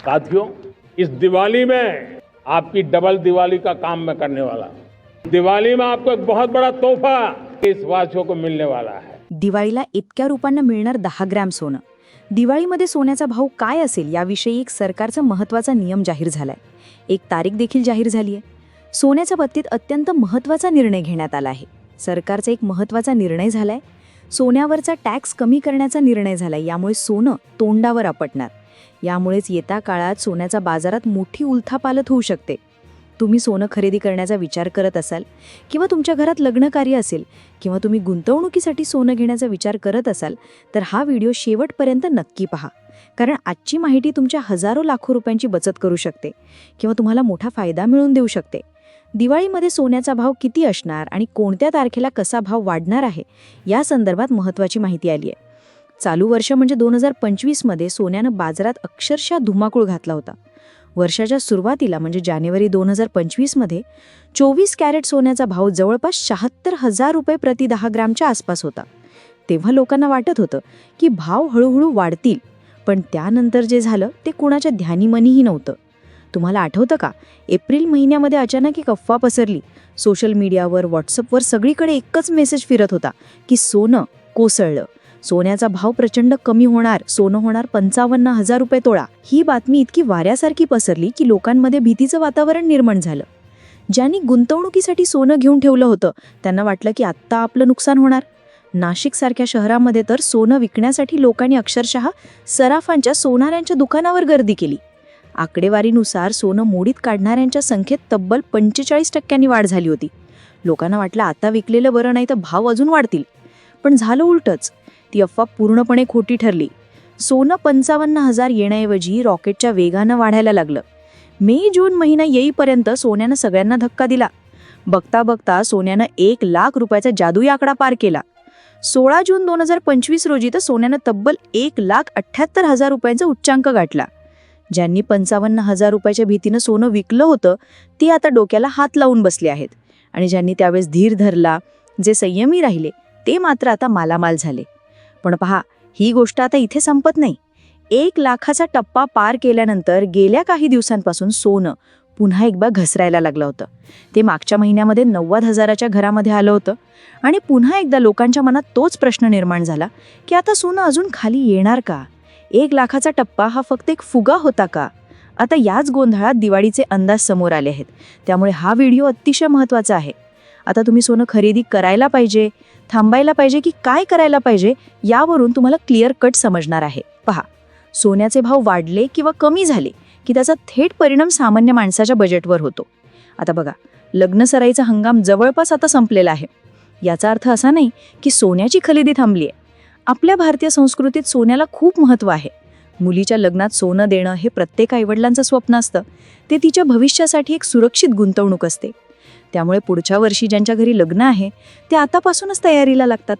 साथियों इस दिवाली में आपकी डबल दिवाली का काम मैं करने वाला दिवाली में आपको एक बहुत बड़ा तोहफा देशवासियों को मिलने वाला है। दिवाळीला इतक्या रुपयांना मिळणार दहा ग्रॅम सोनं. दिवाळीमध्ये सोन्याचा भाव काय असेल याविषयी एक सरकारचा महत्त्वाचा नियम जाहीर झालाय. एक तारीख देखील जाहीर झाली आहे सोन्याच्या बाबतीत अत्यंत महत्त्वाचा निर्णय घेण्यात आला आहे. सरकारचा एक महत्त्वाचा निर्णय झालाय. सोन्यावरचा टॅक्स कमी करण्याचा निर्णय झालाय. यामुळे सोनं तोंडावर आपटणार. यामुळेच येत्या काळात सोन्याचा बाजारात मोठी उलथापालत होऊ शकते. तुम्ही सोनं खरेदी करण्याचा विचार करत असाल किंवा तुमच्या घरात लग्नकार्य असेल किंवा तुम्ही गुंतवणुकीसाठी सोनं घेण्याचा विचार करत असाल तर हा व्हिडिओ शेवटपर्यंत नक्की पहा. कारण आजची माहिती तुमच्या हजारो लाखो रुपयांची बचत करू शकते किंवा तुम्हाला मोठा फायदा मिळवून देऊ शकते. दिवाळीमध्ये सोन्याचा भाव किती असणार आणि कोणत्या तारखेला कसा भाव वाढणार आहे या संदर्भात महत्त्वाची माहिती आली आहे चालू वर्ष म्हणजे दोन हजार पंचवीसमध्ये सोन्यानं बाजारात अक्षरशः धुमाकूळ घातला होता. वर्षाच्या सुरुवातीला म्हणजे जानेवारी दोन हजार पंचवीसमध्ये चोवीस कॅरेट सोन्याचा भाव जवळपास शहात्तर हजार रुपये प्रति दहा ग्रामच्या आसपास होता. तेव्हा लोकांना वाटत होतं की भाव हळूहळू वाढतील पण त्यानंतर जे झालं ते कुणाच्या ध्यानीमनीही नव्हतं. तुम्हाला आठवतं का? एप्रिल महिन्यामध्ये अचानक एक अफवा पसरली. सोशल मीडियावर व्हॉट्सअपवर सगळीकडे एकच मेसेज फिरत होता की सोनं कोसळलं. सोन्याचा भाव प्रचंड कमी होणार सोनं होणार पंचावन्न हजार रुपये तोळा. ही बातमी इतकी वाऱ्यासारखी पसरली की लोकांमध्ये भीतीचं वातावरण निर्माण झालं. ज्यांनी गुंतवणुकीसाठी सोनं घेऊन ठेवलं होतं त्यांना वाटलं की आत्ता आपलं नुकसान होणार. नाशिकसारख्या शहरामध्ये तर सोनं विकण्यासाठी लोकांनी अक्षरशः सराफांच्या सोनाऱ्यांच्या दुकानावर गर्दी केली. आकडेवारीनुसार सोनं मोडीत काढणाऱ्यांच्या संख्येत तब्बल पंचेचाळीस टक्क्यांनी वाढ झाली होती. लोकांना वाटलं आता विकलेलं बरं नाही तर भाव अजून वाढतील. पण झालं उलटंच. ती अफवा पूर्णपणे खोटी ठरली. सोनं पंचावन्न हजार येण्याऐवजी रॉकेटच्या वेगानं वाढायला लागलं. मे जून महिना येईपर्यंत सोन्यानं सगळ्यांना धक्का दिला. बघता बघता सोन्यानं एक लाख रुपयाचा जादुई आकडा पार केला. सोळा जून दोन हजार पंचवीस रोजी तर सोन्यानं तब्बल एक लाख अठ्ठ्याहत्तर हजार रुपयांचा उच्चांक गाठला. ज्यांनी पंचावन्न हजार रुपयाच्या भीतीनं सोनं विकलं होतं ते आता डोक्याला हात लावून बसले आहेत. आणि ज्यांनी त्यावेळेस धीर धरला जे संयमी राहिले ते मात्र आता मालामाल झाले. पण पहा ही गोष्ट आता इथे संपत नाही. एक लाखाचा टप्पा पार केल्यानंतर गेल्या काही दिवसांपासून सोनं पुन्हा एकदा घसरायला लागलं होतं. ते मागच्या महिन्यामध्ये नव्वद हजाराच्या घरामध्ये आलं होतं आणि पुन्हा एकदा लोकांच्या मनात तोच प्रश्न निर्माण झाला की आता सोनं अजून खाली येणार का? एक लाखाचा टप्पा हा फक्त एक फुगा होता का? आता याच गोंधळात दिवाळीचे अंदाज समोर आले आहेत. त्यामुळे हा व्हिडिओ अतिशय महत्त्वाचा आहे. आता तुम्ही सोनं खरेदी करायला पाहिजे थांबायला पाहिजे की काय करायला पाहिजे यावरून तुम्हाला क्लिअर कट समजणार आहे. पहा सोन्याचे भाव वाढले किंवा कमी झाले की त्याचा थेट परिणाम सामान्य माणसाच्या बजेटवर होतो. आता बघा लग्न सराईचा हंगाम जवळपास आता संपलेला आहे. याचा अर्थ असा नाही की सोन्याची खरेदी थांबली आहे. आपल्या भारतीय संस्कृतीत सोन्याला खूप महत्त्व आहे. मुलीच्या लग्नात सोनं देणं हे प्रत्येक आईवडिलांचं स्वप्न असतं. ते तिच्या भविष्यासाठी एक सुरक्षित गुंतवणूक असते. त्यामुळे पुढच्या वर्षी ज्यांच्या घरी लग्न आहे ते आतापासूनच तयारीला लागतात.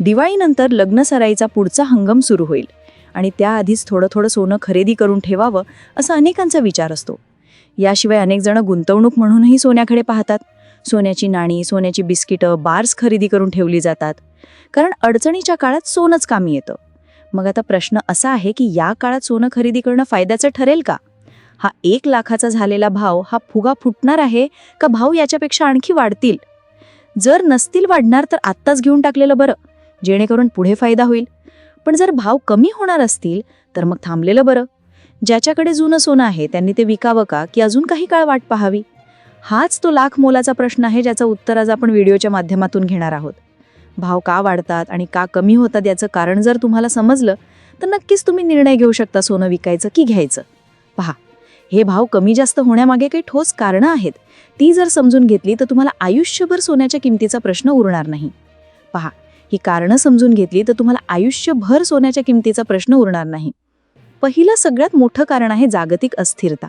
दिवाळीनंतर लग्न सराईचा पुढचा हंगम सुरू होईल आणि त्याआधीच थोडं थोडं सोनं खरेदी करून ठेवावं असा अनेकांचा विचार असतो. याशिवाय अनेक जण गुंतवणूक म्हणूनही सोन्याकडे पाहतात. सोन्याची नाणी सोन्याची बिस्किटं बार्स खरेदी करून ठेवली जातात. कारण अडचणीच्या काळात सोनंच कामी येतं. मग आता प्रश्न असा आहे की या काळात सोनं खरेदी करणं फायद्याचं ठरेल का? हा एक लाखाचा झालेला भाव हा फुगा फुटणार आहे का भाव याच्यापेक्षा आणखी वाढतील? जर नसतील वाढणार तर आत्ताच घेऊन टाकलेलं बरं जेणेकरून पुढे फायदा होईल. पण जर भाव कमी होणार असतील तर मग थांबलेलं बरं. ज्याच्याकडे जुनं सोनं आहे त्यांनी ते विकावं का की अजून काही काळ वाट पाहावी? हाच तो लाख मोलाचा प्रश्न आहे ज्याचं उत्तर आज आपण व्हिडिओच्या माध्यमातून घेणार आहोत. भाव का वाढतात आणि का कमी होतात याचं कारण जर तुम्हाला समजलं तर नक्कीच तुम्ही निर्णय घेऊ शकता सोनं विकायचं की घ्यायचं. पहा हे भाव कमी जास्त होण्यामागे काही ठोस कारणं आहेत. ती जर समजून घेतली तर तुम्हाला आयुष्यभर सोन्याच्या किमतीचा प्रश्न उरणार नाही. पहा ही कारणं समजून घेतली तर तुम्हाला आयुष्यभर सोन्याच्या किमतीचा प्रश्न उरणार नाही. पहिलं सगळ्यात मोठं कारण आहे जागतिक अस्थिरता.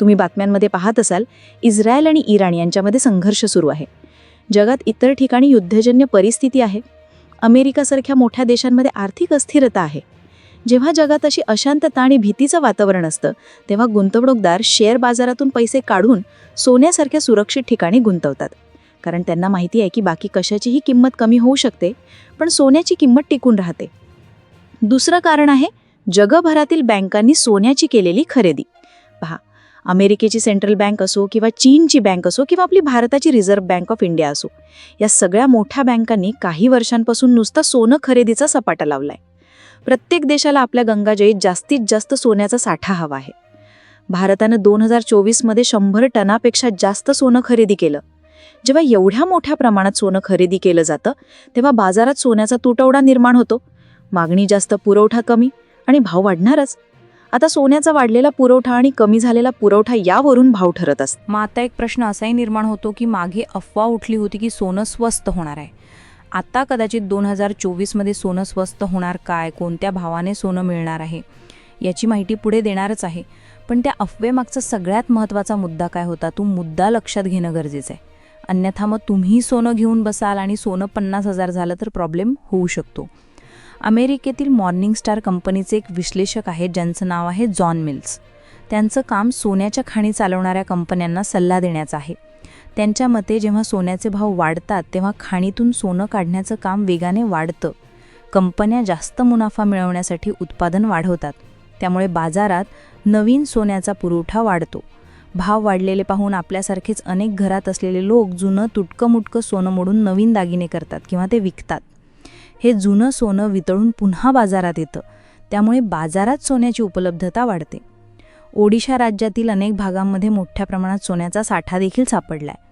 तुम्ही बातम्यांमध्ये पाहत असाल इस्रायल आणि इराण यांच्यामध्ये संघर्ष सुरू आहे. जगात इतर ठिकाणी युद्धजन्य परिस्थिती आहे. अमेरिकासारख्या मोठ्या देशांमध्ये आर्थिक अस्थिरता आहे. जेव्हा जगात अशी अशांतता आणि भीतीचं वातावरण असतं तेव्हा गुंतवणूकदार शेअर बाजारातून पैसे काढून सोन्यासारख्या सुरक्षित ठिकाणी गुंतवतात. कारण त्यांना माहिती आहे की बाकी कशाचीही किंमत कमी होऊ शकते पण सोन्याची किंमत टिकून राहते. दुसरं कारण आहे जगभरातील बँकांनी सोन्याची केलेली खरेदी. पहा अमेरिकेची सेंट्रल बँक असो किंवा चीनची बँक असो किंवा आपली भारताची रिझर्व्ह बँक ऑफ इंडिया असो या सगळ्या मोठ्या बँकांनी काही वर्षांपासून नुसता सोनं खरेदीचा सपाटा लावलाय. प्रत्येक देशाला आपल्या गंगाजळीत जास्तीत जास्त सोन्याचा साठा हवा आहे. भारतानं दोन हजार चोवीसमध्ये शंभर टनापेक्षा जास्त सोनं खरेदी केलं. जेव्हा एवढ्या मोठ्या प्रमाणात सोनं खरेदी केलं जातं तेव्हा बाजारात सोन्याचा तुटवडा निर्माण होतो. मागणी जास्त पुरवठा कमी आणि भाव वाढणारच. आता सोन्याचा वाढलेला पुरवठा आणि कमी झालेला पुरवठा यावरून भाव ठरत असत. मग आता एक प्रश्न असाही निर्माण होतो की मागे अफवा उठली होती की सोनं स्वस्त होणार आहे. आता कदाचित दोन हजार चोवीसमध्ये सोनं स्वस्त होणार काय कोणत्या भावाने सोनं मिळणार आहे याची माहिती पुढे देणारच आहे. पण त्या अफवेमागचा सगळ्यात महत्त्वाचा मुद्दा काय होता तो मुद्दा लक्षात घेणं गरजेचं आहे. अन्यथा मग तुम्ही सोनं घेऊन बसाल आणि सोनं पन्नास हजार झालं तर प्रॉब्लेम होऊ शकतो. अमेरिकेतील मॉर्निंग स्टार कंपनीचे एक विश्लेषक आहेत ज्यांचं नाव आहे जॉन मिल्स. त्यांचं काम सोन्याच्या खाणी चालवणाऱ्या कंपन्यांना सल्ला देण्याचं आहे. त्यांच्या मते जेव्हा सोन्याचे भाव वाढतात तेव्हा खाणीतून सोनं काढण्याचं काम वेगाने वाढतं. कंपन्या जास्त मुनाफा मिळवण्यासाठी उत्पादन वाढवतात. त्यामुळे बाजारात नवीन सोन्याचा पुरवठा वाढतो. भाव वाढलेले पाहून आपल्यासारखेच अनेक घरात असलेले लोक जुनं तुटकं मुटकं सोनं मोडून नवीन दागिने करतात किंवा ते विकतात. हे जुनं सोनं वितळून पुन्हा बाजारात येतं. त्यामुळे बाजारात सोन्याची उपलब्धता वाढते. ओडिशा राज्यातील अनेक भागांमध्ये मोठ्या प्रमाणात सोन्याचा साठा देखील सापडलाय.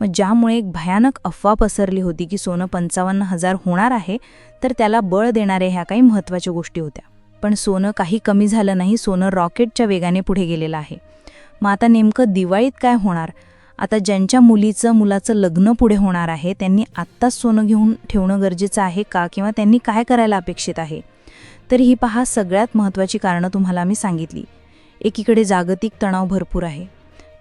मग ज्यामुळे एक भयानक अफवा पसरली होती की सोनं पंचावन्न हजार होणार आहे तर त्याला बळ देणाऱ्या ह्या काही महत्त्वाच्या गोष्टी होत्या. पण सोनं काही कमी झालं नाही सोनं रॉकेटच्या वेगाने पुढे गेलेलं आहे. मग आता नेमकं दिवाळीत काय होणार? आता ज्यांच्या मुलीचं मुलाचं लग्न पुढे होणार आहे त्यांनी आत्ताच सोनं घेऊन ठेवणं गरजेचं आहे का? किंवा त्यांनी काय करायला अपेक्षित आहे? तर ही पहा सगळ्यात महत्त्वाची कारणं तुम्हाला मी सांगितली. एकीकडे जागतिक तणाव भरपूर आहे.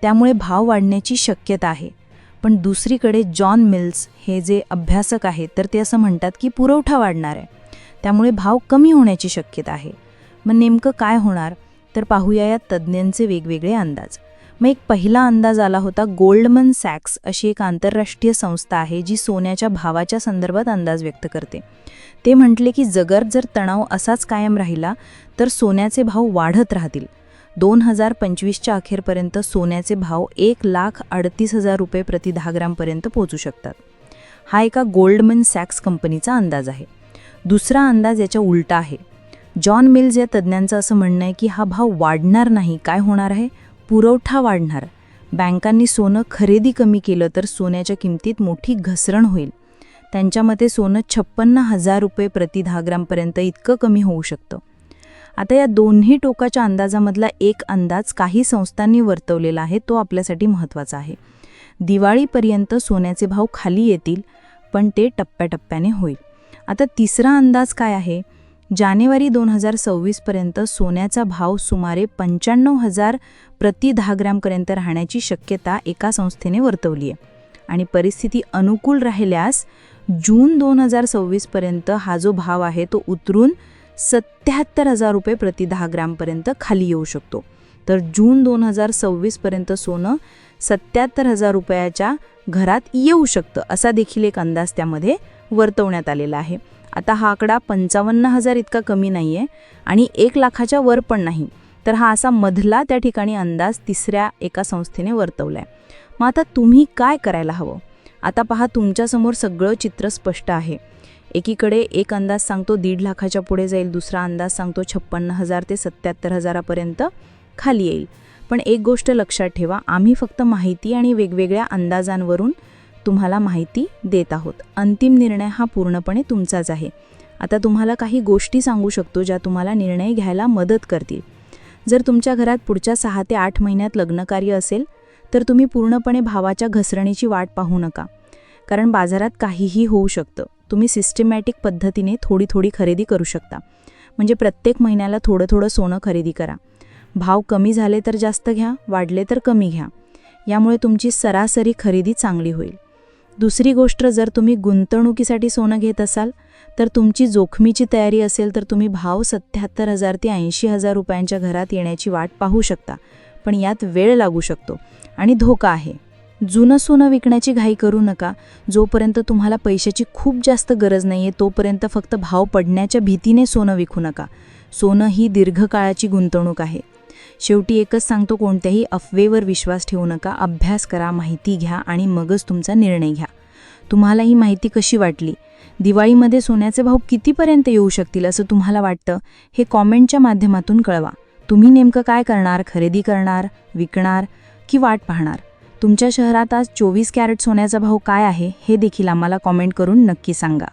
त्यामुळे भाव वाढण्याची शक्यता आहे. पण दुसरीकडे जॉन मिल्स हे जे अभ्यासक आहेत तर ते असं म्हणतात की पुरवठा वाढणार आहे. त्यामुळे भाव कमी होण्याची शक्यता आहे. मग नेमकं काय होणार? तर पाहूया या तज्ज्ञांचे वेगवेगळे अंदाज. मग एक पहिला अंदाज आला होता गोल्डमन सॅक्स अशी एक आंतरराष्ट्रीय संस्था आहे जी सोन्याच्या भावाच्या संदर्भात अंदाज व्यक्त करते. ते म्हटले की जगर जर तणाव असाच कायम राहिला तर सोन्याचे भाव वाढत राहतील. दोन हजार पंचवीसच्या अखेरपर्यंत सोन्याचे भाव एक लाख अडतीस हजार रुपये प्रति दहा ग्रामपर्यंत पोहोचू शकतात. हा एका गोल्डमन सॅक्स कंपनीचा अंदाज आहे. दुसरा अंदाज याच्या उलटा आहे. जॉन मिल्स या तज्ज्ञांचं असं म्हणणं आहे की हा भाव वाढणार नाही. काय होणार आहे? पुरवठा वाढणार. बँकांनी सोनं खरेदी कमी केलं तर सोन्याच्या किमतीत मोठी घसरण होईल. त्यांच्या मते सोनं छप्पन्न हजार रुपये प्रति दहा ग्रामपर्यंत इतकं कमी होऊ शकतं. आता या दोन्ही टोकाच्या अंदाजामधला एक अंदाज काही संस्थांनी वर्तवलेला आहे तो आपल्यासाठी महत्त्वाचा आहे. दिवाळीपर्यंत सोन्याचे भाव खाली येतील पण ते टप्प्याटप्प्याने होईल. आता तिसरा अंदाज काय आहे? जानेवारी दोन हजार सव्वीसपर्यंत सोन्याचा भाव सुमारे पंच्याण्णव हजार प्रति दहा ग्रॅमपर्यंत राहण्याची शक्यता एका संस्थेने वर्तवली आहे आणि परिस्थिती अनुकूल राहिल्यास जून दोन हजार सव्वीसपर्यंत हा जो भाव आहे तो उतरून सत्याहत्तर हजार रुपये प्रति दहा ग्रॅमपर्यंत खाली येऊ शकतो. तर जून दोन हजार सव्वीसपर्यंत सोनं सत्याहत्तर हजार रुपयाच्या घरात येऊ शकतं असा देखील एक अंदाज त्यामध्ये वर्तवण्यात आलेला आहे. आता हा आकडा पंचावन्न हजार इतका कमी नाही आहे आणि एक लाखाच्या वर पण नाही. तर हा असा मधला त्या ठिकाणी अंदाज तिसऱ्या एका संस्थेने वर्तवला आहे मग आता तुम्ही काय करायला हवं? आता पहा तुमच्यासमोर सगळं चित्र स्पष्ट आहे. एकीकडे एक अंदाज सांगतो दीड लाखाच्या पुढे जाईल दुसरा अंदाज सांगतो छप्पन्न हजार ते सत्याहत्तर हजारापर्यंत खाली येईल. पण एक गोष्ट लक्षात ठेवा आम्ही फक्त माहिती आणि वेगवेगळ्या अंदाजांवरून तुम्हाला माहिती देत आहोत. अंतिम निर्णय हा पूर्णपणे तुमचाच आहे. आता तुम्हाला काही गोष्टी सांगू शकतो ज्या तुम्हाला निर्णय घ्यायला मदत करतील. जर तुमच्या घरात पुढच्या सहा ते आठ महिन्यात लग्नकार्य असेल तर तुम्ही पूर्णपणे भावाच्या घसरणीची वाट पाहू नका. कारण बाजारात काहीही होऊ शकतं. तुम्ही सिस्टमॅटिक पद्धतीने थोडी थोडी खरेदी करू शकता. म्हणजे प्रत्येक महिन्याला थोडं थोडं सोनं खरेदी करा. भाव कमी झाले तर जास्त घ्या वाढले तर कमी घ्या. यामुळे तुमची सरासरी खरेदी चांगली होईल. दुसरी गोष्ट जर तुम्ही गुंतवणुकीसाठी सोनं घेत असाल तर तुमची जोखमीची तयारी असेल तर तुम्ही भाव सत्याहत्तर हजार ते ऐंशी हजार रुपयांच्या घरात येण्याची वाट पाहू शकता. पण यात वेळ लागू शकतो आणि धोका आहे. जुनं सोनं विकण्याची घाई करू नका. जोपर्यंत तुम्हाला पैशाची खूप जास्त गरज नाही आहे तोपर्यंत फक्त भाव पडण्याच्या भीतीने सोनं विकू नका. सोनं ही दीर्घकाळाची गुंतवणूक आहे. शेवटी एकच सांगतो कोणत्याही अफवेवर विश्वास ठेवू नका. अभ्यास करा माहिती घ्या आणि मगच तुमचा निर्णय घ्या. तुम्हाला ही माहिती कशी वाटली? दिवाळीमध्ये सोन्याचे भाव कितीपर्यंत येऊ शकतील असं तुम्हाला वाटतं? हे कॉमेंटच्या माध्यमातून कळवा. तुम्ही नेमकं काय करणार? खरेदी करणार विकणार की वाट पाहणार? तुमच्या शहरात आज चोवीस कॅरेट सोन्याचा भाव काय आहे हे देखील आम्हाला कॉमेंट करून नक्की सांगा.